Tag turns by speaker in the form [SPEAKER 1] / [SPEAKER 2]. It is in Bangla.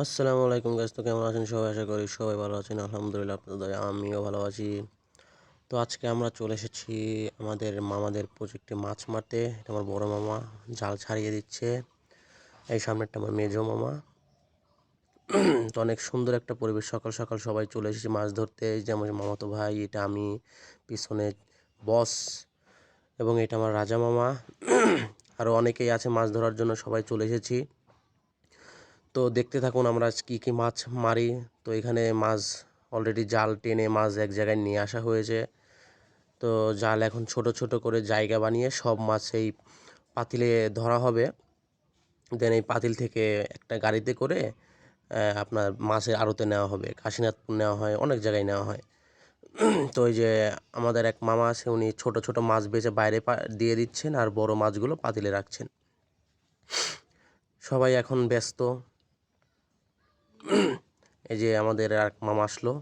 [SPEAKER 1] আসসালামু আলাইকুম গাইস তো কেমন আছেন? সবাই আশা করি সবাই ভালো আছেন। আলহামদুলিল্লাহ আপনাদের, আমিও ভালো আছি। তো আজকে আমরা চলে এসেছি আমাদের মামাদের প্রজেক্টে মাছ মারতে। এটা আমার বড় মামা, জাল ছাড়িয়ে দিচ্ছে। এই সামনেরটা আমার মেজো মামা। তো অনেক সুন্দর একটা পরিবেশ, সকাল সকাল সবাই চলে এসেছি মাছ ধরতে। এই যে আমার মামাতো ভাই, এটা আমি, পিছনে বস এবং এটা আমার রাজা মামা। আরও অনেকেই আছে মাছ ধরার জন্য, সবাই চলে এসেছি। তো দেখতে থাকুন আমরা আজ কী কী মাছ মারি। তো এখানে মাছ অলরেডি জাল টেনে মাছ এক জায়গায় নিয়ে আসা হয়েছে। তো জাল এখন ছোট ছোট করে জায়গা বানিয়ে সব মাছ এই পাতিলে ধরা হবে। দেন এই পাতিল থেকে একটা গাড়িতে করে আপনার মাছের আড়তে নেওয়া হবে। কাশীনাথপুর নেওয়া হয়, অনেক জায়গায় নেওয়া হয়। তো ওই যে আমাদের এক মামা আছে, উনি ছোট ছোট মাছ বেচে বাইরে দিয়ে দিচ্ছেন আর বড় মাছগুলো পাতিলে রাখছেন। সবাই এখন ব্যস্ত। এই যে আমাদের এক মামা আসলো।